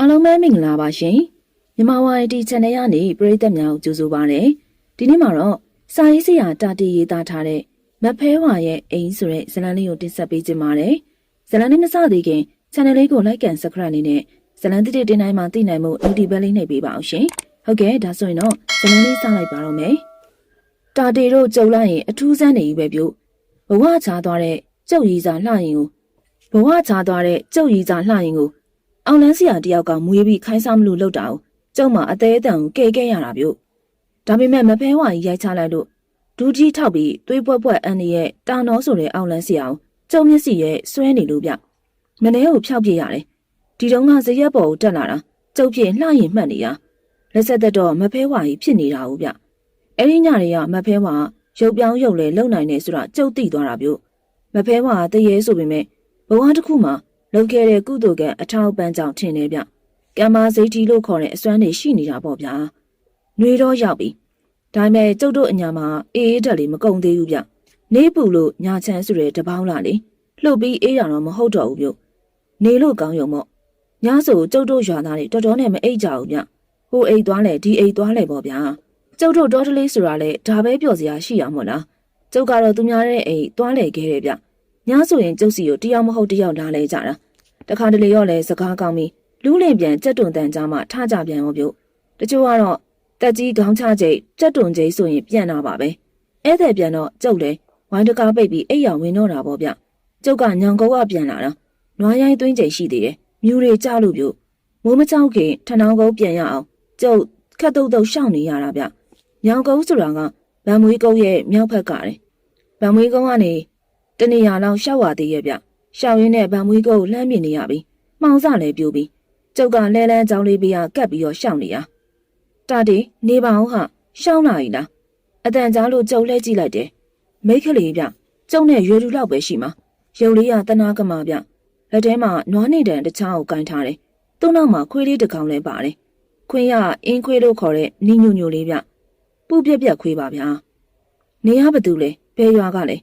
အားလုံးပဲမင်္ဂလာပါရှင်မြန်မာဝိုင်တီ channel ကနေပရိသတ်များကိုကြိုဆိုပါရစေဒီနေ့မှာတော့စာရေးဆရာတာတီရေးသားထားတဲ့မဖဲဝါရဲ့အိမ်ဆိုတဲ့ဇာတ်လမ်းလေးကိုတင်ဆက်ပေးခြင်းပါတယ်ဇာတ်လမ်းလေးမစသေးခင် channel လေးကို like and subscribe နေနဲ့ဇာတ်လမ်းတစ်တစ်တင်တိုင်းမှာသိနိုင်မှု notification လေးနှိပ်ပေးပါအောင်ရှင်ဟုတ်ကဲ့ဒါဆိုရင်တော့ဇာတ်လမ်းလေးစလိုက်ပါတော့မယ်တာတီတို့ကြုံလိုက်ရင်အထူးဆန်းနေပြီပဲပြုဘဝချားသွားတဲ့ကျုပ်ရည်စာလှရင်ကိုဘဝချားသွားတဲ့ကျုပ်ရည်စာလှရင်ကို အောင်လန်းစရာတယောက်ကမွေးပြီးခိုင်းစားမလို့လောက်တာကိုကျုံမအသေးအတန်ကိုကဲကဲရတာပြုတ်ဒါပေမဲ့မဖဲဝါကြီးရိုက်ချလိုက်လို့ဒူးကြီးထောက်ပြီးသွေးပွက်ပွက်အန်ဒီရဲ့တာနောဆိုတဲ့အောင်လန်းစရာကိုကျုံမျက်စိရဲ့ဆွဲနေလို့ဗျမနေ့ကိုဖျောက်ပြရတယ်ဒီတုန်းကဇရက်ပေါ်ကိုတက်လာတာကျုပ်ပြင်းလှရင်မှတ်နေတာလက်ဆက်သက်တော့မဖဲဝါကြီးဖြစ်နေတာဟုတ်ဗျအဲ့ဒီညတွေကမဖဲဝါရုပ်ပြောင်းရုပ်လဲလုံနိုင်နေဆိုတာကျုပ်သိသွားတာပြုတ်မဖဲဝါတရေဆိုပေမဲ့ဘဝတစ်ခုမှာ လုပ်ခဲ့တဲ့ကုသိုလ်ကအထောက်ပံ့ကြောင့်ထင်တယ်ဗျကံမာစိတ်တီလို့ခေါ်တဲ့အစွမ်းတွေရှိနေတာပေါ့ဗျာနှွေတော့ရောက်ပြီဒါပေမဲ့ကျုပ်တို့အညာမှာအေးအေးတက်လေးမကုံသေးဘူးဗျနေပူလို့ညာချမ်းဆိုတဲ့တပေါင်းလာလေလှုပ်ပြီးအေးရတော့မဟုတ်တော့ဘူးဗျနေလို့ကောင်းရုံမို့ညဆိုကျုပ်တို့ရွာသားတွေတော်တော်နဲ့မအိတ်ကြဘူးဗျဟိုအိတ်သွားလေဒီအိတ်သွားလေပေါ့ဗျာကျုပ်တို့တော်တလေးဆိုတာလေဒါပဲပြောစရာရှိရမို့လားကျုပ်ကတော့သူများတဲ့အိတ်သွားလေခဲ့တယ်ဗျ ညဆိုရင်ကျုပ်စီကိုတယောက်မဟုတ်တယောက်လာလဲကြတာတခါတလေရောလဲစကားကောင်းပြီးလူးလင်ပြန်ကြက်တွန်တန်ကြားမှထကြပြန်ရောပြုတ်တချို့ကတော့တက်ကြီးခေါင်းချကျိတ်ကြက်တွန်ကျိတ်ဆိုရင်ပြန်လာပါပဲဧည့်သည်ပြန်တော့ကျုပ်လဲဝိုင်းတကားပိတ်ပြီးအိပ်ရောင်ဝင်တော့တာပေါ့ဗျကျုပ်ကညောင်ကုန်းကပြန်လာတာနွားရိုင်းသွင်းကျိတ်ရှိသေးတယ်မြူတွေကြလို့ပြုတ်မိုးမကြောက်ခင်ထဏောင်းကုန်းပြန်ရအောင်ကျုပ်ခက်တုတ်တုတ်ရှောင်နေရတာဗျညောင်ကုန်းဆိုတာကဗံမွေးကုန်းရဲ့မြောက်ဘက်ကတယ်ဗံမွေးကုန်းကနေ တနေရာလောက်ရှောက်ရသေးရဲ့ဗျရှောက်ရင်းနဲ့ဗံမွေးကုန်းကိုလှမ်းမြင်နေရပြီမှောင်စလည်းပြိုးပြီးကျုပ်ကလဲလန်းကြောင်းလေးပေးရကပ်ပြီးတော့ရှောက်နေရတာတီနေပါအောင်ဟာရှောင်းလာ E လားအတန်ကြားလို့ကျုပ်လှဲကြည့်လိုက်တယ်မိတ်ကလေးဗျကျုံနဲ့ရွယ်လူလောက်ပဲရှိမှာရုပ်လေးကတနာကမာဗျလက်ထဲမှာနွားနေတန်တစ်ချောင်းကိုကင်ထားတယ်သူ့နောက်မှာခွေးလေးတစ်ကောင်လည်းပါတယ်ခွင်းကအင်းခွေးလို့ခေါ်တဲ့နီညိုညိုလေးဗျပူပြက်ပြက်ခွေးပါဗျာနေရဘသူလဲဘယ်ရွာကလဲ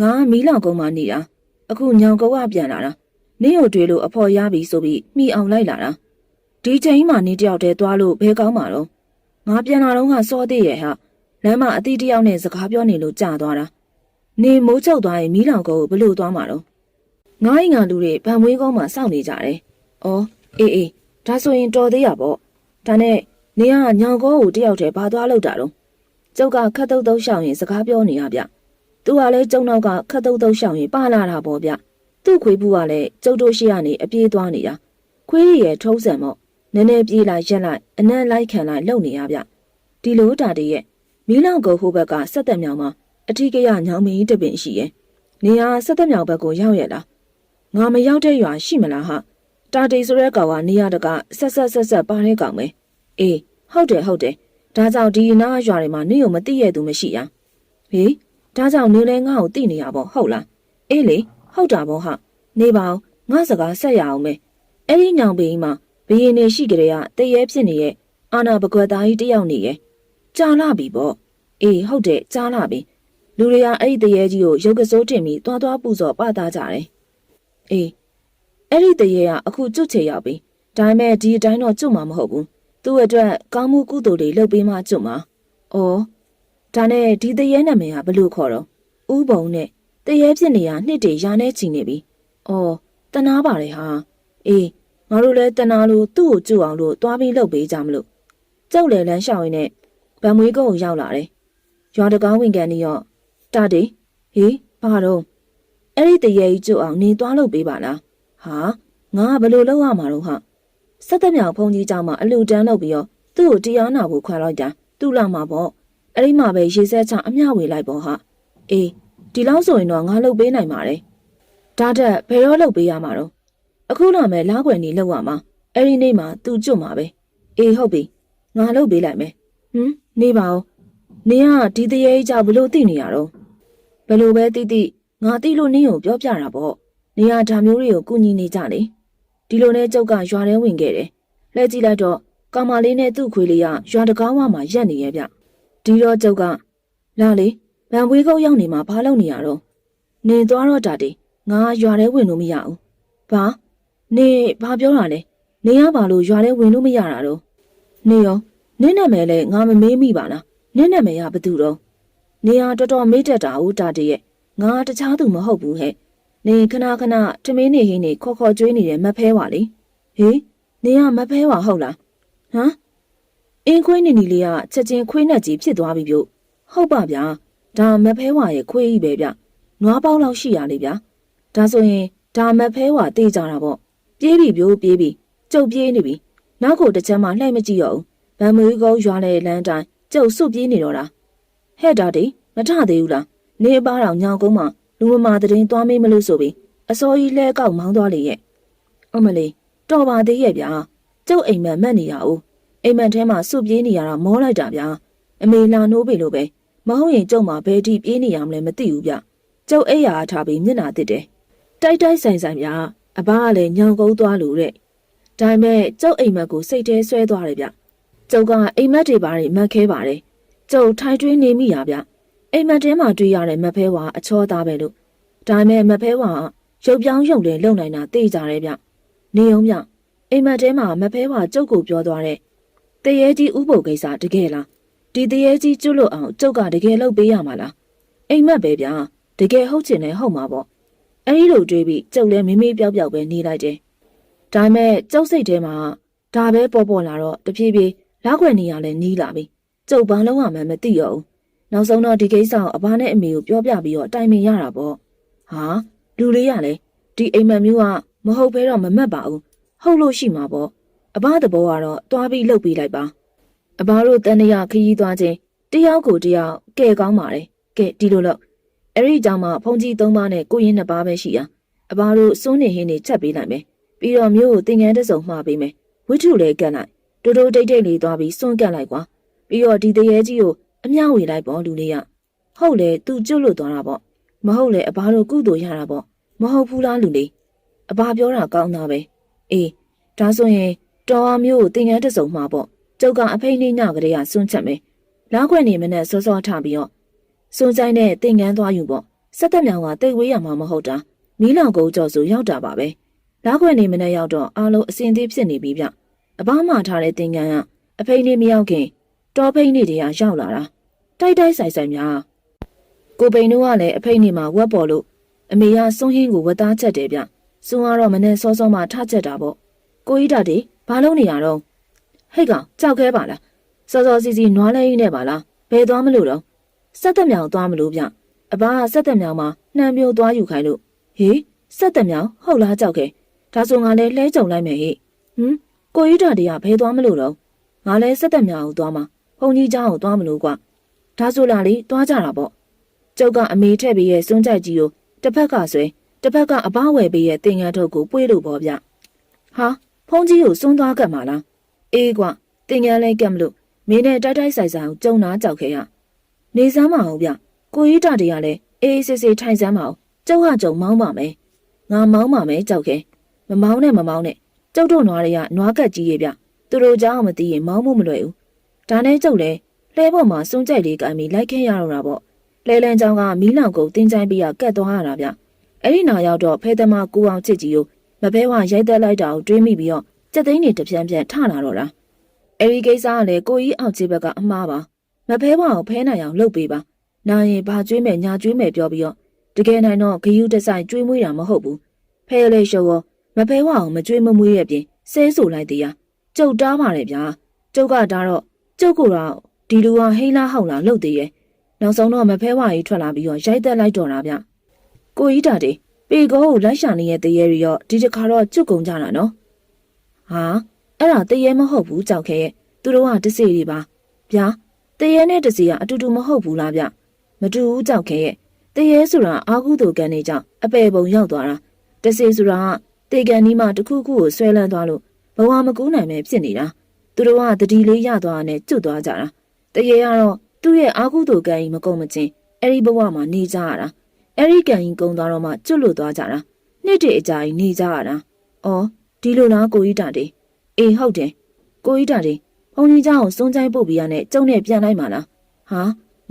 ငါမီးလောင်ကုန်းမှာနေတာအခုညောင်ကုန်းကပြန်လာတာနင်းကိုတွေ့လို့အဖော်ရပြီဆိုပြီးမိအောင်လိုက်လာတာဒီချိန်မှနေတယောက်တည်းသွားလို့ဘယ်ကောင်းမှာတော့ငါပြန်လာတော့ကစောသေးရဲ့ဟာလမ်းမှာအတီးတယောက်နဲ့စကားပြောနေလို့ကြာသွားတာနေမိုးချုပ်သွားရင်မီးလောင်ကုန်းကိုဘလို့သွားမှာတော့ငါ့အိမ်ကလူတွေဗံမွေးကောင်းမှာစောင့်နေကြတယ်။အော်အေးအေးဒါဆိုရင်တော်သေးရပေါ့။ဒါနဲ့နေကညောင်ကောကိုတယောက်တည်းဘာသွားလို့တာတော့ကျုပ်ကခတ်တုတ်တုတ်ရှောင်းရင်စကားပြောနေရဗျ။ သူကလည်းကျုံနောက်ကခတ်တုတ်တုတ်ရှောင်းရင်ပါလာတာပေါ့ဗျ။သူ့ခွေးဘူးကလည်းကျုပ်တို့ရှိရနေအပြေးသွားနေတာ။ခွေးရရဲ့ထုံးစံမို့နည်းနည်းပြေးလိုက်ရက်လိုက်အနက်လိုက်ခံလိုက်လုံနေရဗျ။ဒီလိုတာတည်းရဲ့မီးလောင်ကုန်းဟိုဘက်ကဆက်သက်မြောင်မှာအထီးကရညောင်မင်းတပင်ရှိရဲ့။နေဟာဆက်သက်မြောင်ဘက်ကိုရောက်ရဲ့လား။ငါမရောက်တဲ့ရွာရှိမလားဟာ။တာတီဆိုတဲ့ကောင်ကနေရတကဆက်ဆက်ဆက်ဆက်ပါတဲ့ကောင်ပဲ။အေးဟုတ်တယ်ဟုတ်တယ်။ဒါကြောင့်ဒီနားရွာတွေမှာနေုံမသိရသူမရှိရ။ဟေး ဒါကြောင့်နေလဲငါ့ကိုသိနေရပေါ့ဟုတ်လား။အေးလေဟုတ်တာပေါ့ဟာ။နေပါအောင်ငါစကားဆက်ရအောင်မယ်။အဲ့ဒီညောင်ပင်မှာဘယင်းနေရှိကြတဲ့ကတရေဖြစ်နေရဲ့အာနာပကွက်သားကြီးတယောက်နေရဲ့ကြာလာပြီပေါ့။အေးဟုတ်တယ်ကြာလာပြီ။လူတွေကအဲ့ဒီတရေကြီးကိုရုပ်ကစိုးတင်ပြီးတွားတွားပူဇော်ပသားကြတယ်။အေးအဲ့ဒီတရေကအခုကျွတ်ချေရောက်ပြီ။ဒါပေမဲ့ဒီအတိုင်းတော့ကျွတ်မှာမဟုတ်ဘူး။သူ့အတွက်ကောင်းမှုကုသိုလ်တွေလုပ်ပေးမှကျွတ်မှာ။အော် ဒါနဲ့ဒီတရေနာမည်ကဘလို့ခေါ်တော့ဥပုံနဲ့တရေဖြစ်နေရနှစ်တည်းရာနဲ့ချီနေပြီ။အော်တနာပါတယ်ဟာ။အေးငါတို့လည်းတနာလို့သူ့ကိုကြွအောင်လို့သွားပြီးလှုပ်ပေးကြမလို့။ကြောက်လေလမ်းလျှောက်ရင်းနဲ့ဗန်မွေးကုန်းကိုရောက်လာတယ်။ရွာတကောင်းဝင်ကန်နေရော့တာတေဟေးဘာတော့အဲ့ဒီတရေကြီးကြွအောင်နေသွားလှုပ်ပေးပါလား။ဟာငါကဘလို့လှုပ်ရမှာတော့ဟာ။ဆက်သက်မြောင်ဖုန်ကြီးကြောင့်မှအလူတန်းလှုပ်ပြီးတော့သူ့ကိုတရားနာဖို့ခွာလိုက်တာ။သူ့လာမှာပေါ့။ အဲ့ဒီမှာပဲရေစက်ချအမျှဝေလိုက်ပေါ့ဟာ။အေးဒီလောက်ဆိုရင်တော့ငါလုပ်ပေးနိုင်ပါတယ်။ဒါတက်ဘယ်တော့လုပ်ပေးရမှာတော့အခုလာမယ်လားခွယ်နေလောက်ရမှာအဲ့ဒီနေ့မှာသူ့ကျွတ်မှာပဲ။အေးဟုတ်ပြီငါလုပ်ပေးလိုက်မယ်။ဟမ်နေပါဦး။နေကဒီတရေကြီးကြောင့်ဘလို့သိနေရတော့ဘယ်လိုပဲသိသိငါသိလို့နင်းကိုပြောပြတာပေါ့။နေကဒါမျိုးတွေကိုကုညီနေကြလေ။ဒီလိုနဲ့ကျုပ်ကရွာထဲဝင်ခဲ့တယ်။လှည့်ကြည့်လိုက်တော့ကောင်မလေးနဲ့သူ့ခွေးလေးကရွာတကားဝမှာရက်နေရဲ့ဗျ။ ဒီတော့ကျုပ်ကလာလေဗန်ပွေးကုန်းရောက်နေမှာဘာလုပ်နေရတော့နေသွားတော့တာတေငါရွာထဲဝင်လို့မရဘူး။ဘာနေဘာပြောတာလဲနေရပါလို့ရွာထဲဝင်လို့မရတာတော့နေရောနင်းနာမည်လဲငါမမေးမိပါလားနင်းနာမည်ကဘသူတော့နေရတော်တော်မေးတတ်တာဦးတာတည်းရဲ့ငါတခြားသူမဟုတ်ဘူးဟဲ့နေခဏခဏထမင်းနေဟင်းနေခေါ်ခေါ်ကျွေးနေတဲ့မတ်ဖဲပါလေဟေးနေရမတ်ဖဲပါဟုတ်လားဟမ် အင်းခွေးနေနေလေးကချက်ချင်းခွေးနဲ့ကြီးဖြစ်သွားပြီပြုတ်ဟုတ်ပါဗျာဒါမတ်ဖဲဝါရဲ့ခွေးကြီးပဲဗျနွားပေါင်းလောက်ရှိရလေဗျာဒါဆိုရင်ဒါမတ်ဖဲဝါတေးကြတာပေါ့ပြေးပြီပြိုးပြေးပြီကျုပ်ပြေးနေပြီနောက်ကိုတစ်ချက်မှလှည့်မကြည့်ရအောင်ဗံမွေးကုန်းရွာတဲ့လမ်းတိုင်းကျုပ်စွတ်ပြေးနေတော့တာဟဲ့ဒါတိမထသေးဘူးလားနေအပါတော်ညောင်ကုန်းမှာလူမမာတရင်သွားမေးမလို့ဆိုပြီးအစောကြီးလဲကောက်မောင်းသွားလေရဲ့အမလေးတော်ပါသေးရဲ့ဗျာကျုပ်အိမ်မက်မက်နေရအောင် အိမ်မက်ထဲမှာစွတ်ပြေးနေရတာမောလိုက်တာဗျာအမေလာနိုးပြီလို့ပဲမဟုတ်ရင်ကျုပ်မှာဘယ်ထိပြေးနေရမလဲမသိဘူးဗျကျုပ်အိယာအားထားပြီးမျက်နာတစ်တယ်တိုက်တိုက်ဆိုင်ဆိုင်ဗျာအဘကလည်းညောင်ကုန်းသွားလို့တဲ့ဒါပေမဲ့ကျုပ်အိမ်မက်ကိုစိတ်ထဲဆွဲသွားတယ်ဗျကျုပ်ကအိမ်မက်တွေပါတွေမက်ခဲပါတယ်ကျုပ်ထိုင်တွင်းနေမိရဗျအိမ်မက်ထဲမှာတွေ့ရတဲ့မက်ဖဲဝါအချောသားပဲလို့ဒါပေမဲ့မက်ဖဲဝါရုပ်ပြောင်းရုပ်လဲလုံနိုင်တာသိကြတယ်ဗျနေအောင်ဗျအိမ်မက်ထဲမှာမက်ဖဲဝါကျုပ်ကိုပြောသွားတဲ့ တရေကြီးဥပုပ်ကိစ္စတကယ်လားဒီတရေကြီးကျွတ်လို့အောင်ကျုပ်ကတကယ်လုပ်ပေးရမှာလားအိမ်မက်ပဲဗျတကယ်ဟုတ်ချင်တယ်ဟုတ်မှာပေါ့အဲဒီလိုတွေးပြီးကျုပ်လည်းမိမိပြောက်ပြောက်ပဲနေလိုက်တယ်ဒါပေမဲ့ကျုပ်စိတ်ထဲမှာဒါပဲပေါ်ပေါ်လာတော့တဖြည်းဖြည်းလောက်ွယ်နေရလဲနီးလာပြီကျုပ်ဘာလုံးဝမှမသိရောဘူးနောက်ဆုံးတော့ဒီကိစ္စကိုအဘနဲ့အမေကိုပြောပြပြီးတော့တိုင်ပင်ရတာပေါ့ဟာလူလေးရလဲဒီအိမ်မက်မျိုးကမဟုတ်ဘဲတော့မမတ်ပါဘူးဟုတ်လို့ရှိမှာပေါ့ အဘတဘောကတော့တွားပြီးလှုပ်ပြီးလိုက်ပါအဘတို့တန်တရာခရီးသွားခြင်းတယောက်ကိုတယောက်ကဲကောင်းပါတယ်ကဲဒီလိုလို့အဲ့ဒီကြောင့်မှဖုန်ကြီး၃ပါးနဲ့ကိုရင်နှစ်ပါးပဲရှိရအဘတို့စွန်းနေဟင်းနေချက်ပေးလိုက်မယ်ပြီးတော့မျိုးကိုသင်ငန်းတစ်စုံမှားပေးမယ်ဝိထုလေးကတ်လိုက်တိုးတိုးတိတ်တိတ်လေးသွားပြီးစွန့်ကတ်လိုက်ကွာပြီးတော့ဒီတရေကြီးကိုအမျှဝေလိုက်ပေါ့လူလေးကဟုတ်လေသူကျွတ်လို့သွားတာပေါ့မဟုတ်လေအဘတို့ကုသိုလ်ရတာပေါ့မဟုတ်ဘူးလားလူလေးအဘပြောတာကောင်းတာပဲအေးဒါဆိုရင် တော်အမျိုးကိုသင်ငန်းတစ်စုံမှာပေါ့ကျုပ်ကအဖိနှိညကလေးကစွန့်ချက်မယ်လားခွက်နေမနဲ့စောစောထပြီးတော့စွန့်ဆိုင်နဲ့သင်ငန်းသွားယူပေါ့စက်သက်မြောင်ကတိတ်ဝေးရမှာမဟုတ်တာမီးလောင်ကုန်းကြော်ဆိုရောက်တာပါပဲလားခွက်နေမနဲ့ရောက်တော့အားလုံးအစင်သေးဖြစ်နေပြီဗျအဘမှထားတဲ့သင်ငန်းကအဖိနေမရောက်ခင်တော်ဖိနေတွေကရောက်လာတာတိုက်တိုက်ဆိုင်ဆိုင်များကိုပိန်တို့ကလည်းအဖိနေမှာဝက်ပေါ်လို့အမေကစွန်းဟင်းကိုဝတ်သားချက်တယ်ဗျစွန်းကတော့မနဲ့စောစောမှထချက်တာပေါ့ကိုကြီးတာတေ ဘာလုံးနေရတော့ဟိတ်ကောင်ကြောက်ခဲပါလားစောစောစီစီနွားလဲရင်းနဲ့ပါလားဘယ်သွားမလို့တော့စက်သက်မြောင်သွားမလို့ဗျအဘကစက်သက်မြောင်မှာနှံမျိုးသွားယူခိုင်းလို့ဟေးစက်သက်မြောင်ဟုတ်လားကြောက်ခဲဒါဆိုငါလည်းလဲကြုံလိုက်မယ်ဟိဟမ်ကိုကြီးတာတေကဘယ်သွားမလို့တော့ငါလည်းစက်သက်မြောင်ကိုသွားမှာဘုံကြီးเจ้าကိုသွားမလို့ကွာဒါဆိုလာလေသွားကြတာပေါ့ကျုပ်ကအမေထက်ပြီးရဲ့စွန်းကြိုက်ကြီးကိုတစ်ဖက်ကဆွဲတစ်ဖက်ကအပားဝယ်ပြီးရဲ့တင်ငန်းထုတ်ကိုပွေးလို့ပေါ့ဗျဟာ ဖုန်းကြီးကိုစွန်းသွားကတ်မှာလားအေးကွာတင်ငန်းလဲကတ်မလို့မင်းနဲ့တိုက်တိုက်ဆိုင်ဆိုင်ကိုကြုံနာကြောက်ခဲရနေစမ်းမအောင်ဗျကိုရီးတာတွေကလည်းအေးစစ်စစ်ထိုင်စမ်းမအောင်ကျောက်ဟကြုံမောင်းပါမယ်ငါမောင်းပါမယ်ကြောက်ခဲမမောင်းနဲ့မမောင်းနဲ့ကျောက်တော့နွားတွေကနွားကတ်ကြီးရဲ့ဗျသူတို့ကြောင်မသိရင်မောင်းမှုမလွယ်ဘူးဒါနဲ့ကျောက်လဲလဲပေါ်မှာစွန့်ကြိုက်လေးကမ်းပြီးလိုက်ခဲရတော့တာပေါ့လဲလန်းချောင်းကမီးလောင်ကုန်တင်းချိုင်းပြီးကကတ်သွားရတာဗျအဲ့ဒီနာရောက်တော့ဖဲသမားကိုအောင်ချစ်ကြီးကို မဘဲဝရိုက်သက်လိုက်တာကိုတွေးမိပြီးတော့စက်သိန်းတွေတပြန်းပြန်းထလာတော့တာအဲ့ဒီကိစ္စကလည်းကိုကြီးအောင်ချစ်ဘက်ကအမှားပါမဘဲဝကိုဖဲနိုင်အောင်လုပ်ပေးပါနာရင်ဘာကျွေးမယ်ညာကျွေးမယ်ပြောပြီးတော့တကယ်နိုင်တော့ဂယုတဆိုင်ကျွေးမွေးတာမဟုတ်ဘူးဖဲလေးရှုံရောမဘဲဝအောင်မကျွေးမမွေးရဲ့ပြင်ဆဲဆိုလိုက်သေးရကျုပ်တားပါတယ်ဗျာကျုပ်ကဒါတော့ကျုပ်ကတော့ဒီလူကဟိလားဟောက်လားလှုပ်သေးရဲ့နောက်ဆုံးတော့မဖဲဝါကြီးထွက်လာပြီးတော့ရိုက်သက်လိုက်တော့တာဗျကိုကြီးတာတေ ပေကောကိုလိုက်ရှာနေတဲ့တရေတွေရောဒီတခါတော့ကျွတ်ကုန်ကြတာနော်ဟာအဲ့ဒါတရေမဟုတ်ဘူးကြောက်ခဲရဲ့သူတို့ကတစီတွေပါဗျာတရေနဲ့တစီကအတူတူမဟုတ်ဘူးလားဗျမတူဘူးကြောက်ခဲရဲ့တရေဆိုတာအာကုသူကန်နေကြောင့်အပေပုံရောက်သွားတာတစီဆိုတာကတေကန်နီးမှတစ်ခုခုကိုဆွဲလန်းသွားလို့ဘဝမကူးနိုင်ပဲဖြစ်နေတာသူတို့ကတတိလေးရသွားတဲ့ကျွတ်သွားကြတာတရေကတော့သူ့ရဲ့အာကုသိုလ်ကံကြီးမကုန်မချင်းအဲ့ဒီဘဝမှာနေကြရတာ အဲ့ဒီကံကြီးကုန်သွားတော့မှကျွတ်လို့သွားကြတာနှစ်တည်းအကြာကြီးနေကြရတာအော်ဒီလိုလားကိုကြီးတာတေအေးဟုတ်တယ်ကိုကြီးတာတေဘုံကြီးเจ้าကိုစွန်းချိုင်းပုတ်ပြီးရနဲ့ကျုံနဲ့ပြန်လိုက်မှာလားဟာ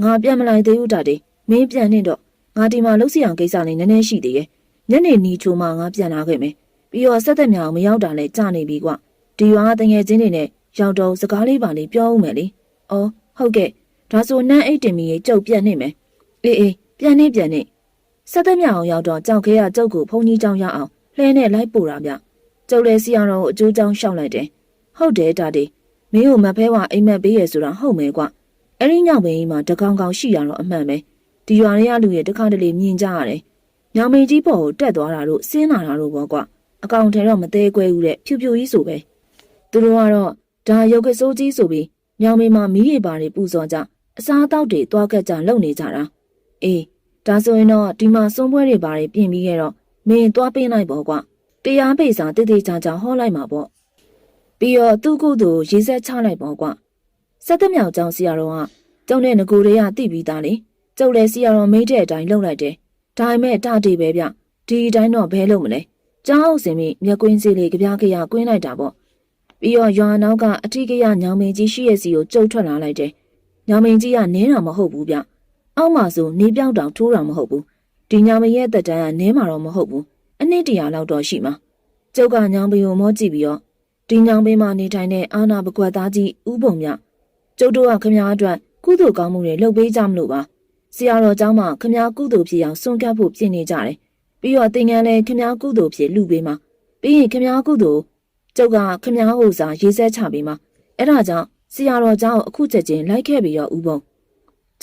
ငါပြန်မလိုက်သေးဘူးတာတေမင်းပြန်နေတော့ငါဒီမှာလှုပ်စီအောင်ကိစ္စလေးနည်းနည်းရှိသေးရဲ့ညနေနီချိုမှငါပြန်လာခဲ့မယ်ပြီးတော့ဆက်သက်မြောင်မရောက်တာလဲကြာနေပြီကွ ဒီရွာတငယ်ချင်းတွေနဲ့ရောက်တော့စကားလေးပါလေးပြောဦးမယ်လေ။အော်ဟုတ်ကဲ့ဒါဆိုနန်းအိတ်တင်မီရဲ့ကြုတ်ပြတ်နေမယ်။အေးအေးပြန်နေပြန်နေ ဆက်သက်မြအောင်ရောက်တော့ကြောက်ခဲရကျုပ်ကိုဖုန်ကြီးကြောင်ရောက်အောင်လှဲနဲ့လိုက်ပို့တာဗျကျုပ်လည်းစီအောင်ကိုအကျိုးကြောင်ရှောက်လိုက်တယ်ဟုတ်တယ်တာဒီမင်းကိုမဖဲဝအိမ်မက်ပေးရဆိုတာဟုတ်မယ်ကွအဲ့ဒီညောင်ပင်ကြီးမှာတကောင်ကောင်ရှိရတော့အမှန်ပဲဒီရွာထဲကလူရဲ့တခါတလေမြင်ကြရတယ်ညောင်ပင်ကြီးပေါ်ကိုတက်သွားတာတို့ဆင်းလာတာတို့ပေါ့ကွအကောင်ထဲတော့မသေးကွဲဘူးတဲ့ဖြူဖြူကြီးဆိုပဲသူတို့ကတော့ဒါရုပ်ကစိုးကြီးဆိုပြီးညောင်ပင်မှာမီးရပါတွေပူဇော်ကြအစားအသောက်တွေတွားကက်ကြလုပ်နေကြတာအေး ဒါဆိုရင်တော့ဒီမှာစုံပွဲတွေပါတွေပြင်ပြီးခဲ့တော့မင်းတွားပင်းလိုက်ပေါ့ကွ။တရားပိတ်စာတိတိကျကျဟောလိုက်မှာပေါ့။ပြီးတော့သူ့ကုသိုလ်ရေဆက်ချလိုက်ပေါ့ကွ။စက်တမြောက်ကျောင်းဆရာတော်ကကျုံတဲ့ငကိုတွေကတိပြီးသားလေ။ကျုပ်လည်းဆရာတော်မိတ်တဲ့အတိုင်းလုပ်လိုက်တယ်။ဒါပေမဲ့တတိပဲဗျ။ဒီအတိုင်းတော့ဘဲလုပ်မလဲ။ကျောင်းအောင်စင်ပြီးမျက်ကွင်းစီလေးကြပြားကြရကွင်းလိုက်တာပေါ့။ပြီးတော့ရွာနောက်ကအထီးကရညောင်မင်းကြီးရှိရဲ့စီကိုကျုပ်ထွက်လာလိုက်တယ်။ညောင်မင်းကြီးကနင်းတာမဟုတ်ဘူးဗျ။ အောက်မှာဆိုနေပြောက်တောင်ထိုးတာမဟုတ်ဘူး။ဒီညောင်မင်းရဲ့တက်တန်းကနင်းမှာတော့မဟုတ်ဘူး။အနှစ်တရာလောက်တော့ရှိမှာ။ကျုပ်ကညောင်ပင်ကိုမောကြည့်ပြီးတော့ဒီညောင်ပင်မှာနေထိုင်တဲ့အာနာပကွက်သားကြီးဥပုံမြကျုပ်တို့ကခမားအတွက်ကုသိုလ်ကောင်းမှုတွေလုပ်ပေးကြမလို့ပါဆရာတော်ကျောင်းမှာခမားကုသိုလ်ဖြစ်အောင်စွန့်ကပ်ဖို့ပြင်နေကြတယ်ပြီးတော့သင်္ကန်းလည်းခမားကုသိုလ်ဖြစ်လူပေးမှာပြီးရင်ခမားကုသိုလ်ကျုပ်ကခမားဟိုစာရေးဆက်ချပေးမှာအဲ့ဒါကြောင့်ဆရာတော်ကျောင်းကိုအခုချက်ချင်းလိုက်ခဲ့ပြီးတော့ဥပုံ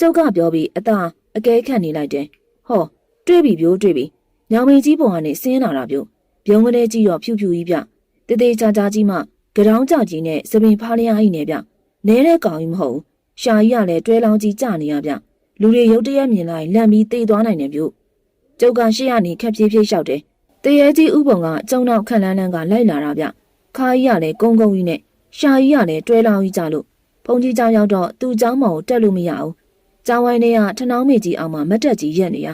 ကျုပ်ကပြောပြီးအသာအကဲခတ်နေလိုက်တယ်ဟောတွေ့ပြီပြိုးတွေ့ပြီညောင်မင်းကြီးပေါ်ကနေဆင်းလာတာပြို့ပြုံးကလေးကြီးရောဖြူဖြူကြီးပြတေးသေးချာချာကြီးမှကြောင်ကြကြီးနဲ့သပင်ဖားလျားကြီးနဲ့ဗျနဲတဲ့ကောင်ကြီးမဟုတ်ဘူးရှာကြီးကလည်းတွဲလောင်းကြီးကြနေရဗျလူတွေရုတ်တရက်မြင်လိုက်လန့်ပြီးတေးသွားနိုင်တယ်ပြု့ကျုပ်ကရှေ့ကနေခက်ပြေးပြေးလျှောက်တယ်တရေကြီးဥပုံကကျုံတော့ခက်လန်းလန်းကလိုက်လာတာဗျခါကြီးကလည်းကုန်းကုန်းကြီးနဲ့ရှာကြီးကလည်းတွဲလောင်းကြီးကြလို့ဖုန်ကြီးเจ้าရောက်တော့သူ့เจ้าမောင်ကိုတက်လို့မရဘူး เจ้าဝိုင်းတွေကထနောင်းမေကြီးအောင်မှမတ်တက်ကြီးရက်နေရ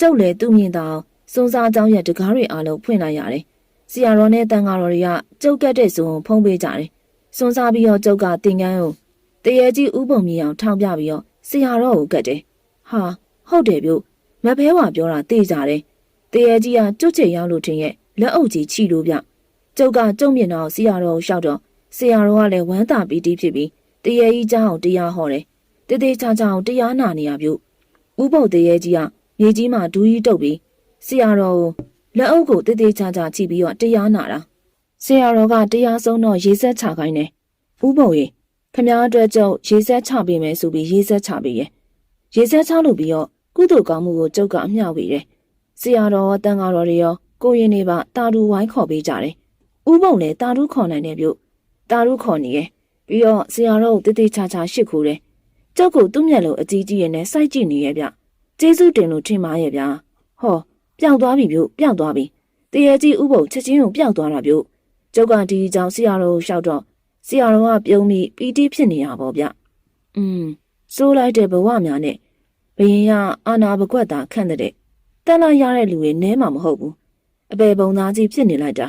ကျုပ်လည်းသူ့မြင်တော့စွန်းစားเจ้าရဲ့တကားတွေအားလုံးဖွင့်လိုက်ရတယ်ဆရာတော်နဲ့တန်ဃာတော်တွေကကျုပ်ကက်တဲ့ဇုံကိုဖုံးပေးကြတယ်စွန်းစားပြီးတော့ကျုပ်ကတင်ကန်းကိုတရေကြီးဥပုံမြေအောင်ထောင်ပြပြီးတော့ဆရာတော်ကိုကတ်တယ်။ဟာဟုတ်တယ်ပြုတ်မဖဲဝါပြောတာသိကြတယ်။တရေကြီးကကျွတ်ချေရောက်လို့ထင်ရဲ့လက်အုပ်ကြီးချီလို့ဗျ။ကျုပ်ကကျုံမြင်တော့ဆရာတော်ကိုရှောက်တော့ဆရာတော်ကလည်းဝမ်းသာပြီးတီးဖြစ်ပြီးတရေကြီးเจ้าအောင်တရားဟောတယ်။ တေးသေးချာချာအောင်တရားနာနေရပြုတ်။ဥပုပ်တရေကြီးကမြေကြီးမှာဒူးကြီးတုပ်ပြီးဆရာတော်ကိုလက်အုပ်ကိုတေးသေးချာချာချိပြီးတော့တရားနာတာ။ဆရာတော်ကတရားဆုံးတော့ရေဆက်ချခိုင်းတယ်။ဥပုပ်ရေခမားအတွက်ကျုပ်ရေဆက်ချပေးမယ်ဆိုပြီးရေဆက်ချပေးရဲ့ရေဆက်ချလို့ပြီးတော့ကုသိုလ်ကောင်းမှုကိုကျုပ်ကအမျှဝေတယ်ဆရာတော်တန်ဃာတော်တွေရောကိုရင်တွေပါတာတူဝိုင်းခေါ်ပေးကြတယ်ဥပုံလည်းတာတူခေါ်နိုင်တယ်ပြု့တာတူခေါ်နေရဲ့ပြီးတော့ဆရာတော်ကိုတတိချာချာရှစ်ခိုးတယ် ကျုပ်ကသူ့မျက်လုံးအကြီးကြီးရဲ့နဲ့စိုက်ကြည့်နေရဲ့ဗျကျေးဇူးတင်လို့ထင်ပါရဲ့ဗျာဟောပျောက်သွားပြီပြု့ပျောက်သွားပြီတရေကြီးဥပုံချက်ချင်းကိုပျောက်သွားတာပြု့ကျုပ်ကဒီအကြောင်းဆရာတော်ကိုရှောက်တော့ဆရာတော်ကပြုံးပြီးပီတိဖြစ်နေရပါဗျ။อืมစိုးလိုက်တဲ့ဘဝများနဲ့ဘယင်ကအာနာဘကွက်တာခန့်တဲ့တက်လာရတဲ့လူတွေနဲမှာမဟုတ်ဘူး။အပေပုံသားကြီးဖြစ်နေလိုက်တာ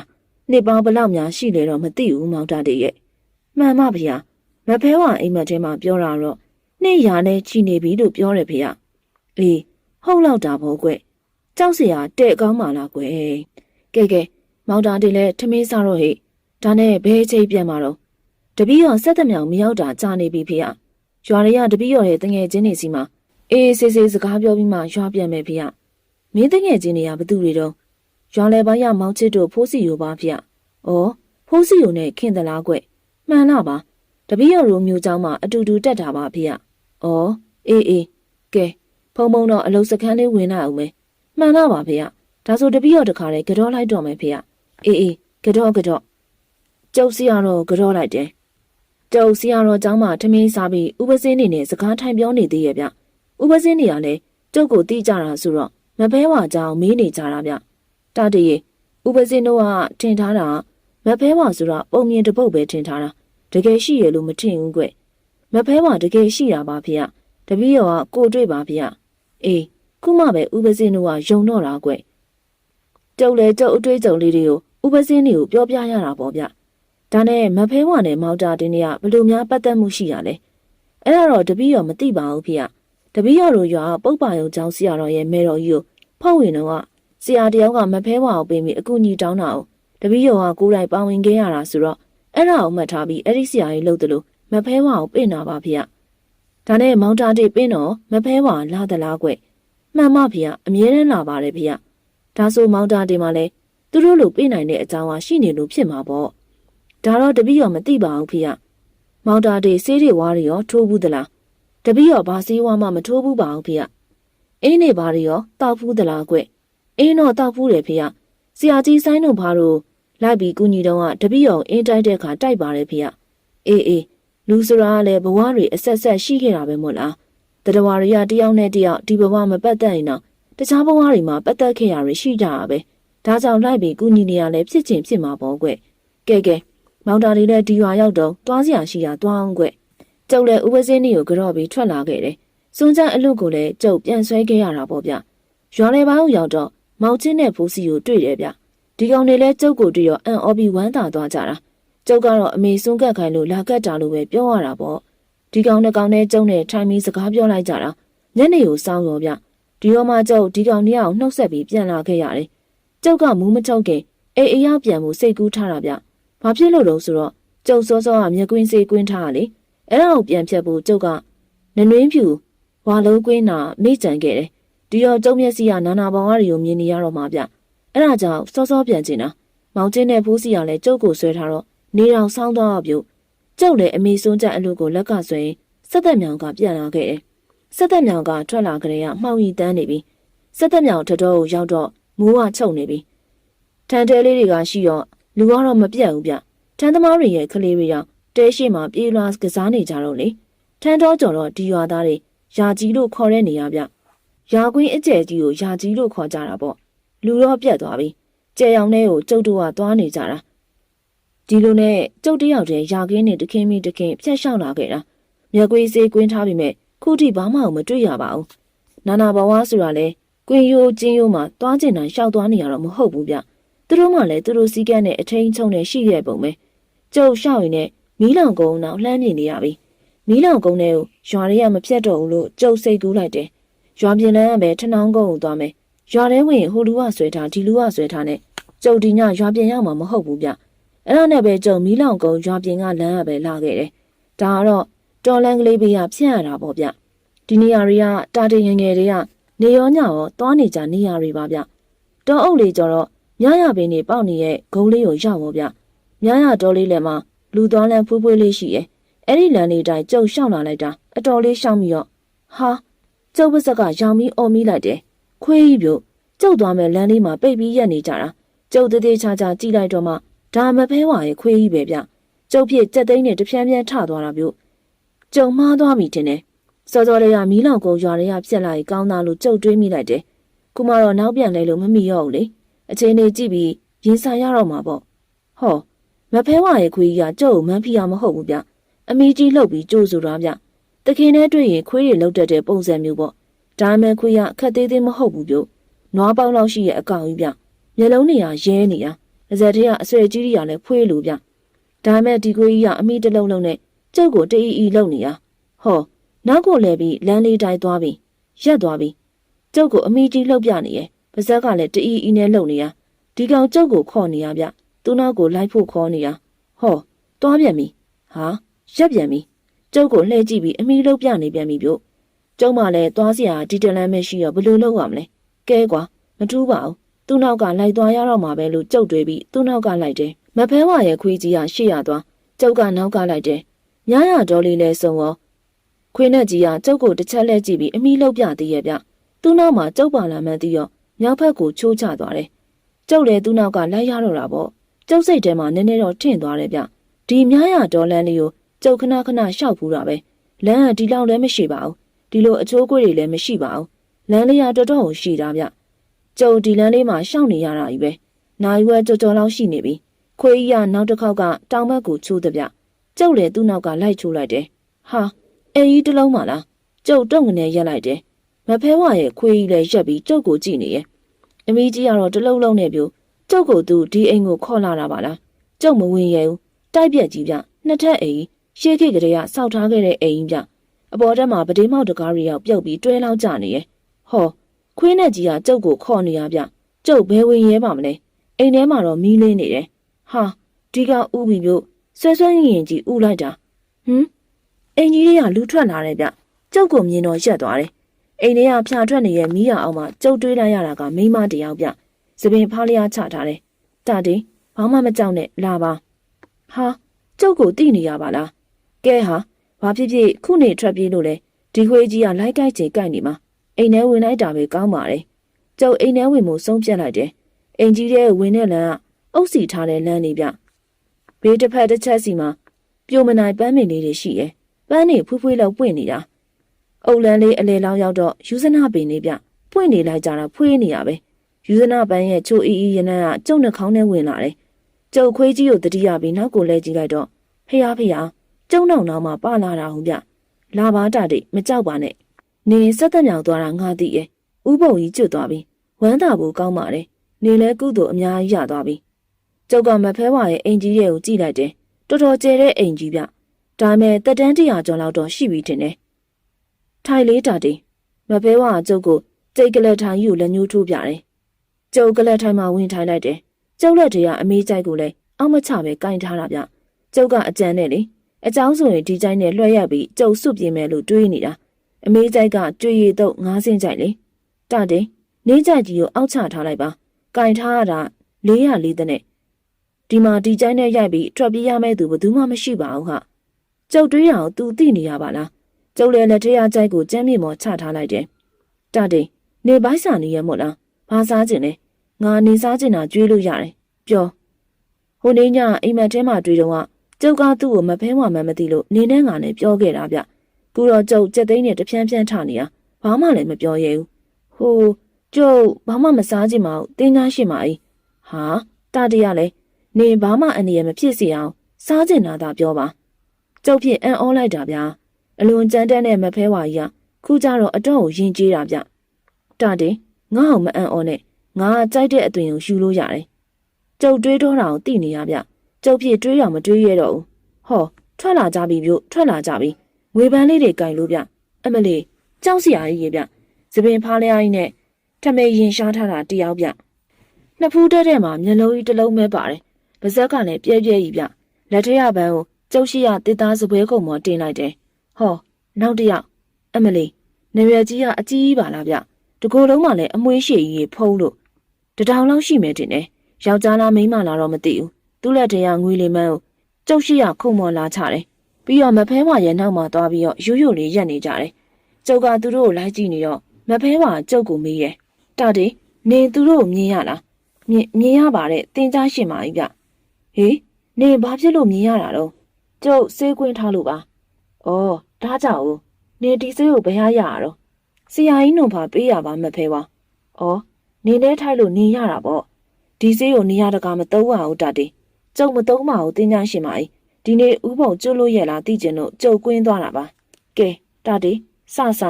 နှစ်ပေါင်းဘလောက်များရှိလေတော့မသိဘူးမောင်တာတည်းရဲ့။မှန်ပါဗျာ။မဖဲဝအိမ်မက်ထဲမှာပြောတာတော့ နှစ်ရာနဲ့ချီနေပြီလို့ပြောတယ်ဖေ။အေးဟုတ်လောက်တာဘောကွ။ကြောက်เสียတဲ့ကောင်းပါလားကွယ်။ကဲကဲမောင်တာတည်းလည်းထမင်းစားတော့ဟိ။ဒါနဲ့ဘဲချိတ်ပြန်มาတော့တပီးရောဆက်သက်မြောင်မရောက်တာကြာနေပြီဖေ။ရွာတွေကတပီးရောရဲ့တငယ်ချင်းတွေစီမှာအေးဆေးဆေးစကားပြောပြီးမှရွာပြန်မယ်ဖေ။မင်းတငယ်ချင်းတွေကဘသူတွေတော့ရွာလေပိုင်းရမောင်ချစ်တို့ဖိုးစီရိုပါဖေ။အော်ဖိုးစီရိုနဲ့ခင်သလားကွ။မှန်လားပါ။တပီးရောလိုမျိုးเจ้าမှအတူတူတက်တာပါဖေ။ ဩအေးအေးကဲဖုံဖုံတော့အလုံးစကန်းလေးဝင်လာအောင်မယ်မှန်တော့ပါဖေရဒါဆိုတပည့်တော်တခါလေကြောလိုက်တော့မယ်ဖေရအေးအေးကြောကြောကျုပ်စီရတော့ကြောလိုက်တယ်ကျုပ်စီရတော့ចောင်းမှာထမင်းစားပြီးဥပစင်းနေနဲ့စကားထိုင်ပြောနေသေးရဲ့ဗျဥပစင်းနေရလဲကျုပ်ကိုတီးကြတာဆိုတော့မဘဲဝါကြောင်မေးနေကြတာဗျတတရေဥပစင်းတို့ကထင်ထားတာမဘဲဝါဆိုတာပုံမြင်တစ်ပုတ်ပဲထင်ထားတာတကယ်ရှိရလို့မထင်ဘူးကွ မဘဲဝါတကယ်ရှိတာပါဖေ။တပည့်တော်ကကိုတွေ့ပါဖေ။အေးခုမှပဲဥပစင်းတို့ကယုံတော့တာကွ။ကျုပ်လည်းကျုပ်အတွေ့အကြုံလေးတွေကိုဥပစင်းတွေကိုပြောပြရတာပေါ့ဗျ။ဒါနဲ့မဖဲဝါနဲ့မောင်တာတင်းတွေကဘလို့များပတ်သက်မှုရှိရလဲ။အဲ့ဒါတော့တပည့်တော်မသိပါဘူးဖေ။တပည့်တော်တို့ရွာပုပ်ပါယုံကျောင်းဆရာတော်ရဲ့မဲတော်ကြီးကိုဖောက်ဝင်တော့ဆရာတယောက်ကမဖဲဝါကိုပေးပြီးအကူအညီတောင်းတာကိုတပည့်တော်ကကိုယ်တိုင်ပါဝင်ခဲ့ရတာဆိုတော့အဲ့ဒါကိုမှတ်ထားပြီးအဲ့ဒီဆရာကြီးလှုပ်တယ်လို့ မဖဲဝါကိုပင့်တာပါဖေ။ဒါနဲ့မောင်တာတိပင့်တော့မဖဲဝါလာသလားကွ။မှန်ပါဖေ။အမြဲတမ်းလာပါတယ်ဖေ။ဒါဆိုမောင်တာတိမှလည်းသူတို့လိုပင့်နိုင်တဲ့အကြောင်းဟာရှိနေလို့ဖြစ်မှာပေါ့။ဒါတော့တပည့်ရောမသိပါဘူးဖေ။မောင်တာတိဆေးတွေဝါးတွေရောထိုးဘူးသလား။တပည့်ရောဘာဆေးဝါးမှမထိုးဘူးပါဘူးဖေ။အင်းနေပါတွေရောတောက်ဘူးသလားကွ။အင်းတော့တောက်ဘူးတယ်ဖေ။ဆရာကြီးဆိုင်တို့ဘာလို့လိုက်ပြီးကူညီတော့ကတပည့်ရောအင်းတိုက်တဲ့ခါတိုက်ပါတယ်ဖေ။အေးအေး လူဆိုတာကလည်းဘဝတွေအဆက်ဆက်ရှိခဲ့တာပဲမို့လားတတဝါတွေကတယောက်နဲ့တယောက်ဒီဘဝမပတ်သက်ရင်တော့တခြားဘဝတွေမှာပတ်သက်ခဲ့ရတွေရှိကြတာပဲဒါကြောင့်လိုက်ပြီးကုညီနေရလဲဖြစ်ချင်းဖြစ်မှာပေါ့ကွကဲကဲမောင်တာတွေလည်းဒီရွာရောက်တော့တွားစရာရှိတာတွားအောင်ကွကျုပ်လည်းဥပစင်းနေကိုကြော့ပြီးထွက်လာခဲ့တယ်စွန်းချမ်းအလုတ်ကိုလည်းကျုပ်ပြန်ဆွဲခဲ့ရတာပေါ့ဗျရွာလေပေါင်းရောက်တော့မောင်ချင်းနဲ့ဖိုးစီကိုတွေ့တယ်ဗျဒီကောင်တွေလည်းကျုပ်ကိုတွေ့ရောအန်အော်ဘီဝမ်းသာသွားကြတာ ကျုပ်ကတော့အမေစွန့်ကတ်ခိုင်းလို့လာကတ်တာလို့ပဲပြောရတာပေါ့ဒီကောင်နဲ့ကောင်နဲ့ကျုံနဲ့ထိုင်ပြီးစကားပြောလိုက်ကြတာညနေကိုစောင်းရောဗျဒီရောမှကျုပ်ဒီကောင်နှစ်ယောက်နှုတ်ဆက်ပြီးပြန်လာခဲ့ရတယ်ကျုပ်ကမူးမချုပ်ခင်အေးအေးရောက်ပြန်မှုစိတ်ကူးထားတာဗျဘာဖြစ်လို့လဲဆိုတော့ကျုပ်စောစောကမြက်ကွင်းစေးကွင်းထားတာလေအဲ့ဒါကိုပြန်ဖြတ်ဖို့ကျုပ်ကနနွင်းဖြူဝါလုံးကွင်းနာမိကြံခဲ့တယ်ဒီရောကျုံမျက်စိကနာနာပေါင်အားတွေကိုမြင်နေရတော့မှာဗျအဲ့ဒါကြောင့်စောစောပြန်ကျင်တာမောင်ကျင်းတဲ့ဖိုးစီကလည်းကျုပ်ကိုဆွဲထားတော့ နေတော်ဆောင်းသွားပြုတ်ကျုပ်လည်းအမေစွန်းချက်အလုပ်ကိုလက်ကဆွဲစက်သက်မြောင်ကပြန်လာခဲ့တယ်။စက်သက်မြောင်ကထွက်လာကြတဲ့ကမှောင်ရီတန်းနေပြီ။စက်သက်မြောင်ထတော်ကိုရောက်တော့မိုးကချုပ်နေပြီ။ထန်တဲလေးတွေကရှိတော့လူကတော့မပြတ်ဘူးဗျ။ထန်သမားတွေရဲ့ကလေးတွေရောက်တဲရှိမှပြေးလွှားကစားနေကြတော့လေ။ထန်တော်ကျော်တော့ဒီရွာသားတွေယာကြီးလို့ခေါ်တဲ့နေရဗျ။ယာကွင်းအကျယ်ကြီးကိုယာကြီးလို့ခေါ်ကြတာပေါ့။လူတော့ပြတ်သွားပြီ။ကျဲရောင်ထဲကိုကျုပ်တို့ကသွားနေကြတာ။ ဒီလိုနဲ့ကျုပ်တယောက်တည်းယာကင်းနဲ့တခင်းမိတခင်းဖြတ်လျှောက်လာခဲ့တာမြက်ကွေးစေးကွင်းထားပြီးမဲ့ခုထိဘာမှမတွေ့ရပါဘူးနာနာဘဝဆိုတာလဲကွင်းရိုးကျင်းရိုးမှာသွားကျင်တိုင်းရှောက်သွားနေရတော့မဟုတ်ဘူးဗျသူတို့မှလည်းသူတို့စည်းကမ်းနဲ့အထိန်ချုံနဲ့ရှိခဲ့ပုံပဲကျုပ်ရှောက်ရင်နဲ့မီးလောင်ကုန်းအောင်လှမ်းမြင်နေရပြီမီးလောင်ကုန်းထဲကိုရွာတွေကမပြတ်တော့ဘူးလို့ကျုပ်စိတ်ကူးလိုက်တယ်ရွာပြင်လန်းကပဲထနောင်းကုန်းကိုသွားမယ်ရွာထဲဝင်ဟိုလူကဆွဲထားဒီလူကဆွဲထားနဲ့ကျုပ်ဒီညရွာပြင်ရောက်မှာမဟုတ်ဘူးဗျ အဲ့ဒါနဲ့ပဲကြုံမီးလောင်ကုန်းရွာပြင်ကလမ်းရပဲလာခဲ့တယ်။ဒါကတော့တော်လန်ကလေးဘေးကဖြန့်ရတာပေါ့ဗျ။ဒီနေရာတွေကတာတငယ်ငယ်တွေကနေရောညရောသွားနေကြနေရာတွေပါဗျ။တောအုပ်လေးကြတော့မြရပင်နေပေါက်နေတဲ့ဂုံးလေးကိုရောက်ပေါ့ဗျ။မြရတော်လေးလည်းမှလူသွားလန်းဖူးဖွေးလေးရှိရဲ့။အဲ့ဒီလမ်းလေးတိုင်းကြုံရှောက်လာလိုက်တာအတော်လေးရှောက်ပြီးတော့ဟာကျုပ်ပါဇက်ကရောင်ပြီးអော်မိလိုက်တယ်။ခွေးကြီးပြို့ကျုပ်သွားမဲ့လမ်းလေးမှာပိတ်ပြီးရက်နေကြတာ။ကျုပ်သေးသေးချာချာကြည့်လိုက်တော့မှ ဒါမဖဲဝါရဲ့ခွေးကြီးပဲဗျကျုပ်ဖြစ်ကြက်သိန်းနဲ့တပြန်းပြန်းထသွားတာမျိုးကြုံမှားသွားပြီတင်တယ်စောစောလေးကမီးလောင်ကုန်ရွာတွေကပြက်လာပြီးကောင်းသားလို့ကြုတ်တွေးမိလိုက်တယ်ခုမှတော့နောက်ပြန်လဲလို့မမီရောဘူးလေအချိန်လေးကြည့်ပြီးရင်ဆိုင်ရတော့မှာပေါ့ဟောမဖဲဝါရဲ့ခွေးကြီးကကျုပ်ကိုမန်းဖီရမဟုတ်ဘူးဗျအမီကြီးလှုပ်ပြီးကြိုးဆိုတော့ဗျတခင်နဲ့တွေ့ရင်ခွေးတွေလှုပ်တတ်တဲ့ပုံစံမျိုးပေါ့ဒါမှခွေးကအခက်သေးသေးမဟုတ်ဘူးပြို့နွားပေါင်းလောက်ရှိရဲ့အကောင်ကြီးဗျမျက်လုံးတွေကရဲနေတာ အစက်တည်းကအဆွဲကြီးတွေကလည်းဖွေးလို့ဗျဒါမဲ့ဒီကိုကြီးကအမိတလုံးလုံးနဲ့ကျုပ်ကိုတအီအီလုံနေရဟောနောက်ကိုလဲပြီးလမ်းလေးတိုင်းသွားပြီးရက်သွားပြီးကျုပ်ကိုအမိကြီးလှုပ်ပြနေရဲ့ပါဇက်ကလည်းတအီအီနဲ့လှုပ်နေရဒီကောင်ကျုပ်ကိုခေါ်နေရဗျသူ့နောက်ကိုလိုက်ဖို့ခေါ်နေရဟောသွားပြန်ပြီဟာရက်ပြန်ပြီကျုပ်ကိုလှဲကြည့်ပြီးအမိလှုပ်ပြနေပြန်ပြီပြို့ကျုံမလည်းသွားစရာဒီတလန်းမရှိတော့ဘယ်လိုလုပ်ရမလဲကဲကွာမထူးပါဘူး သူ့နောက်ကလိုက်သွားရတော့မှာပဲလို့ကြုတ်တွေးပြီးသူ့နောက်ကလိုက်တယ်မဖဲဝါရဲ့ခွေးကြီးကရှေ့ရသွားကျုပ်ကနောက်ကလိုက်တယ်ညရတော်လေးလဲစုံရောခွေးနဲ့ကြီးကကျုပ်ကိုတစ်ချက်လဲကြည့်ပြီးအမိလောက်ပြသေးရဲ့ဗျသူ့နောက်မှာကျုပ်ပါလာမှန်းသိရောမြောက်ဘက်ကိုချိုးချသွားတယ်ကျုပ်လည်းသူ့နောက်ကလိုက်ရတော့တာပေါ့ကျုပ်စိတ်ထဲမှာနည်းနည်းတော့ထင့်သွားတယ်ဗျဒီမြားရဒေါ်လန်လေးကိုကျုပ်ခဏခဏရှောက်ဖူးတာပဲလမ်းကဒီလောက်လည်းမရှိပါဘူးဒီလိုအချိုးကွေးတွေလည်းမရှိပါဘူးလမ်းလေးကတော်တော်ရှိတာဗျ ကျုံဒီလန်းလေးမှာရှောက်နေရတာကြီးပဲနိုင်ဝဲကြော်ကြော်လောက်ရှိနေပြီခွေးကြီးကနောက်တစ်ခေါက်ကတောင်ဘက်ကိုချိုးတဲ့ဗျကျုပ်လည်းသူ့နောက်ကလိုက်ချိုးလိုက်တယ်ဟာအဲကြီးတစ်လုံးမလားကျုပ်တုံငနဲ့ရက်လိုက်တယ်မဖဲဝါရဲ့ခွေးကြီးလည်းရက်ပြီးကျုပ်ကိုကြည့်နေရဲ့အမီကြီးကတော့တလုံးလုံးနဲ့ပြိုကျုပ်ကိုသူဒီအိမ်ကိုခေါ်လာတာပါလားကျုပ်မဝင်ရဘူးတိုက်ပြက်ကြီးဗျနှစ်ထပ်အိမ်ရှေးခေတ်ကလေးကစောက်ထားခဲ့တဲ့အိမ်ဗျအပေါ်တက်မှာပဒေးမောက်တကားရီရောက်ပြုတ်ပြီးတွဲလောက်ကြနေရဲ့ဟော ခွေးနဲ့ကြီးကကျုပ်ကိုခေါ်နေရဗျကျုပ်ဘယ်ဝင်ရဲပါမလဲအိမ်ထဲမှာတော့မီးလင်းနေတယ်ဟာဒီကဥပြီးပြို့ဆွဲဆွဲရင်ရင်ကြီးဥလိုက်တာဟမ်အင်ကြီးတွေကလူထွက်လာတယ်ဗျကျုပ်ကိုမြင်တော့ရက်သွားတယ်အိမ်ထဲကဖြာထွက်နေတဲ့မီးရအောင်မှကျုပ်တွေးလိုက်ရတာကမိမတယောက်ဗျသပင်ဖားလျားချထားတယ်တာတင်ဘာမှမကြောက်နဲ့လာပါဟာကျုပ်ကိုတိနေရပါလားကဲဟာဘာဖြစ်ဖြစ်ခုနေထွက်ပြေးလို့လဲဒီခွေးကြီးကလိုက်ကြိုက်ချင်ကြိုက်နေမှာ အိမ်ထဲဝင်လိုက်တာပဲကောင်းပါတယ်ကျုပ်အိမ်ထဲဝင်မှုဆုံးဖြတ်လိုက်တယ်အိမ်ကြီးထဲဝင်တဲ့လမ်းကအုပ်စီထားတဲ့လမ်းလေးဗျဘေးတစ်ဖက်တစ်ချက်စီမှာပြိုမနိုင်ပန်းမင်လေးတွေရှိရဲ့ပန်းနေဖူးဖွေးလောက်ပွင့်နေတာအုပ်လန်းလေးအလေလောင်းရောက်တော့ယူဇနာပင်လေးဗျပွင့်နေလိုက်ကြတာဖွေးနေရပဲယူဇနာပန်းရဲ့ချိုအီအီရနန်းကကျုံနှခေါင်းထဲဝင်လာတယ်ကျုပ်ခွေးကြီးကိုတတိယပြီးနောက်ကိုလဲကြည့်လိုက်တော့ဖျားဖျားကျုံနောက်နောက်မှာပါလာတာဟုတ်ဗျလာပါတာတိမကြောက်ပါနဲ့ နေဆက်သက်မြောင်သွားတာငါသိရဲ့ဥပုံကြီးကျွတ်သွားပြီဝမ်းသာဖို့ကောင်းပါတယ်နေလဲကုသိုလ်အများကြီးရသွားပြီကျုပ်ကမဖဲဝါရဲ့အိမ်ကြီးရဲ့ကိုကြည့်လိုက်တယ်တော်တော်ကျဲတဲ့အိမ်ကြီးဗျဒါမဲ့တက်တန်းတရာကျော်လောက်တော့ရှိပြီထင်တယ်ထိုင်လေးတာတိမဖဲဝါကကျုပ်ကိုကြိတ်ကလေးထိုင်ယူလက်ညှိုးထိုးပြတယ်ကျုပ်ကလေးထိုင်မှာဝင်ထိုင်လိုက်တယ်ကျုပ်လက်တွေကအမေးကြိုက်ကိုလည်းအောက်မချပဲကင်ထားတာဗျကျုပ်ကအကြံနဲ့လေအเจ้าဆိုရင်ဒီကြိုင်းနဲ့လွှဲရပြီးကျုပ်စွပြင်းမယ်လို့တွေးနေတာ အမေးကြိုက်ကကြွေရည်တော့ငါးစင်းကြိုက်လေတတဲ့နေကြိုက်ကြီးကိုအောက်ချထားလိုက်ပါကင်ထားရတာ404တဲ့နဲ့ဒီမှာဒီကြိုင်းနဲ့ရိုက်ပြီးထွက်ပြေးရမယ့်သူဘယ်သူမှမရှိပါဘူးဟာကျုပ်တွေးရအောင်သူသိနေရပါလားကျုပ်လည်းလက်ထရကြိုက်ကိုကျမ်းမြေမော်ချထားလိုက်တယ်တတဲ့နေပိုင်းစာနေရမို့လားဘာစားကျင်လဲငါနေစားကျင်တာကြွေးလို့ရတယ်ပြောဟိုနေ့ညအိမ်မက်ထဲမှာတွေ့တော့ကကျုပ်ကသူ့ကိုမဖဲမှမှမသိလို့နေနဲ့ငါနဲ့ပြောခဲ့တာဗျ ကူတော့ကျုပ်ကြက်သိန်းနဲ့တဖြန်းဖြန်းထနေရဘာမှလည်းမပြောရဲဘူးဟိုကျုပ်ဘာမှမစားချင်ပါဘူးတင်းသားရှိပါ E ဟာတတရလဲနေဘာမှအနေရမဖြစ်စီအောင်စားချင်တာသာပြောပါကျုပ်ဖြစ်အံ့ဩလိုက်တာဗျာအလွန်ကြမ်းတမ်းတဲ့မဖဲဝါကြီးကခုကြတော့အတော့ကိုယဉ်ကျေးတာဗျတတဲ့ငါ့အောင်မအံ့ဩနဲ့ငါကြိုက်တဲ့အသွင်ကိုယူလို့ရတယ်ကျုပ်တွေးတော့တာကိုသိနေရဗျကျုပ်ဖြစ်တွေးရမတွေးရတော့ဘူးဟောထွက်လာကြပြီပြို့ထွက်လာကြပြီ ငွေပန်းလေးတွေကင်လို့ဗျအမလီကြောက်စရာကြီးရေဗျသပင်ဖားလျားကြီးနဲ့ထမေရင်ရှားထားတာတယောက်ဗျနှစ်ဖူးတက်တဲ့မှာမျက်လုံးကြီးတစ်လုံးပဲပါတယ်ပါဇက်ကလည်းပြဲပြဲကြီးဗျလက်ထရပန်းကိုကျုပ်ရှိရတစ်သားစပွဲကုံမော်တင်လိုက်တယ်ဟောနောက်တစ်ယောက်အမလီနေရကြီးကအကြီးကြီးပါလားဗျတကိုယ်လုံးမှလည်းအမွှေးရှည်ကြီးဖုံးလို့တထောင်လောက်ရှိမယ်တင်တယ်ယောက်ျားလားမိန်းမလားတော့မသိဘူးသူ့လက်ထဲကငွေလီမန်းကိုကျုပ်ရှိရခုံမော်လာချတယ် ပြီးတော့မဖဲဝါရဲ့နောက်မှာသွားပြီးတော့ရိုးရိုးလေးရက်နေကြတယ်ကျုပ်ကသူတို့ကိုလိုက်ကြည့်နေတော့မဖဲဝါကျုပ်ကိုမေးတယ်တတေနေသူတို့ကိုမြင်ရလားမြင်မြင်ရပါတယ်တင်ကြားရှင်ပါကြီးဗျဟေးနေဘာဖြစ်လို့မြင်ရတာတော့ကျုပ်စေးကွင်းထားလို့ပါဩဒါကြောင့်ဦးနေဒီစေးကိုဘယ်ရရတာတော့ဆရာကြီးနှုံဖာပေးရပါမဖဲဝါဩနေနေထိုက်လို့နေရတာပေါ့ဒီစေးကိုနေရတကာမသုံးပါဘူးတတေကျုပ်မသုံးပါဘူးတင်ကြားရှင်ပါကြီး ဒီနေ့ဥပုံကျွတ်လို့ရလားသိကျင်လို့ကျုပ်ကွင်းသွားတာပါကဲတတေစစ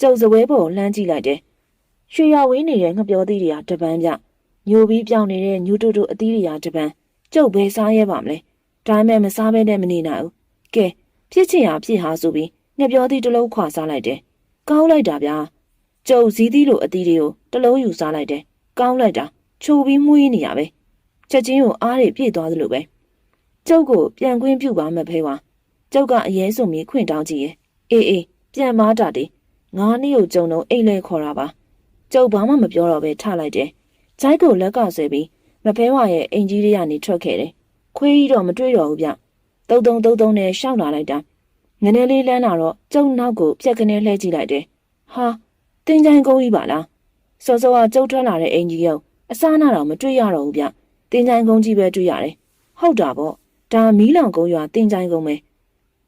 ကျုပ်စပွဲပေါ်လှမ်းကြည့်လိုက်တယ်ရွှေရဝင်းနေတဲ့ငှပြောသီးတွေကတပန်းပြညိုပြီးပြောင်းနေတဲ့ညူတူတူအသီးတွေကတပန်းကျုပ်ပဲစားရဲပါမလဲဒါမှမစားဘဲနဲ့မနေနိုင်ဘူးကဲဖြစ်ချင်ရဖြစ်ဟာဆိုပြီးငှပြောသီးတစ်လုံးခွာစားလိုက်တယ်ကောင်းလိုက်တာဗျာကျုပ်ဇီးသီးလိုအသီးတွေကိုတစ်လုံးယူစားလိုက်တယ်ကောင်းလိုက်တာချိုပြီးမှုေးနေရပဲချက်ချင်းကိုအားတွေပြည့်သွားသလိုပဲ ကျုပ်ကိုပြန်ခွင့်ပြုပါမဖဲပါကျုပ်ကအရေးစုံပြီးခွင့်တောင်းကြည့်ရဲ့အေးအေးပြန်မားတာတေငါးနှစ်ကိုကြုံတော့အိတ်လဲခေါ်တာပါကျုပ်ဘာမှမပြောတော့ပဲထလိုက်တယ်ဂျိုက်ကိုလက်ကဆွဲပြီးမဖဲဝါရဲ့အင်ကြီးတွေကနေထွက်ခဲ့တယ်ခွေးကြီးတော့မတွေ့တော့ဘူးဗျတုံတုံတုံတုံနဲ့ရှောက်လာလိုက်တာငနေလေးလန်းလာတော့ကျုံနောက်ကိုပြက်ကနေလှဲကြည့်လိုက်တယ်ဟာတင်းချိုင်းကုန်းကြီးပါလားစောစောကကျုပ်ထွက်လာတဲ့အင်ကြီးရောအစားနာတော့မတွေ့ရတော့ဘူးဗျတင်းချိုင်းကုန်းကြီးပဲတွေ့ရတယ်ဟုတ်တာပေါ့ ဒါမီးလောင်ကုန်းရွာတင်းချိုင်းကုန်းပဲ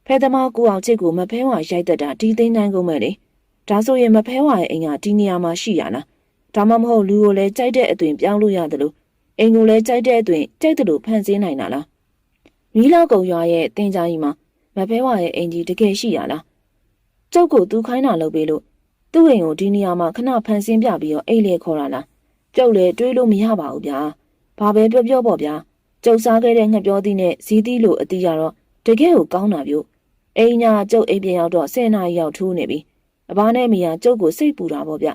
ဖဲသမားကိုအောင်ချစ်ကိုမဖဲဝါရိုက်တက်တာဒီတင်းချိုင်းကုန်းပဲလေဒါဆိုရင်မဖဲဝါရဲ့အိမ်ကဒီနေရာမှာရှိရလားဒါမှမဟုတ်လူကိုလည်းကြိုက်တဲ့အသွင်ပြောင်းလို့ရတယ်လို့အိမ်ကိုလည်းကြိုက်တဲ့အသွင်ကြိုက်တယ်လို့ဖန်ဆင်းနိုင်တာလားမီးလောက်ကုံရွာရဲ့တင်ကြားကြီးမှာမဖဲဝါရဲ့အိမ်ကြီးတကယ်ရှိရလားကျုပ်ကိုသူခိုင်းတာလုပ်ပေးလို့သူ့အိမ်ကိုဒီနေရာမှာခဏဖန်ဆင်းပြပြီးတော့အိတ်လေခေါ်တာလားကျုပ်လည်းတွေးလို့မရပါဘူးဗျာဘာပဲပြောပြောပေါ့ဗျာ ကျုပ်စားခဲ့တဲ့ငှက်ပြောသီးနဲ့ဇီးသီးလိုအသီးကတော့တကယ်ကိုကောင်းတာပြို့အိမ်ညာကျုပ်အိမ်ပြန်ရောက်တော့၁၀နာရီရောက်ထိုးနေပြီအဘနဲ့မိယာကျုပ်ကိုစိတ်ပူတာပေါ့ဗျ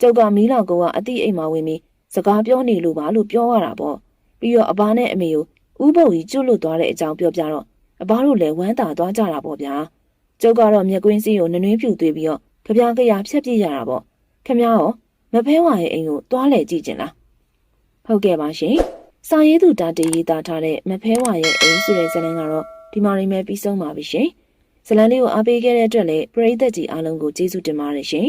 ကျုပ်ကမီးလောင်ကုန်းကအတိအိမ်မှာဝင်ပြီးစကားပြောနေလို့ပါလို့ပြောရတာပေါ့ပြီးတော့အဘနဲ့အမေကိုဥပုပ်ကြီးကျွတ်လွတ်သွားတဲ့အကြောင်းပြောပြတော့အဘတို့လည်းဝမ်းသာသွားကြတာပေါ့ဗျာကျုပ်ကတော့မြက်ကွင်းစည်းကိုနနွင်းဖြူသွေးပြီးတော့ကြပြားကြရာဖြတ်ပြစ်ရတာပေါ့ခင်ဗျားရောမဖဲဝါရဲ့အိမ်ကိုသွားလဲကြည့်ကျင်လားဟုတ်ကဲ့ပါရှင် စာရေးသူတာတေးရေးသားထားတဲ့မဖဲဝါရဲ့အိမ်ဆိုတဲ့ဇာတ်လမ်းကတော့ဒီမှာရင်းမဲ့ပြီးဆုံးပါပြီရှင်ဇာတ်လမ်းလေးကိုအားပေးခဲ့တဲ့အတွက်လည်းပရိသတ်ကြီးအားလုံးကိုကျေးဇူးတင်ပါတယ်ရှင်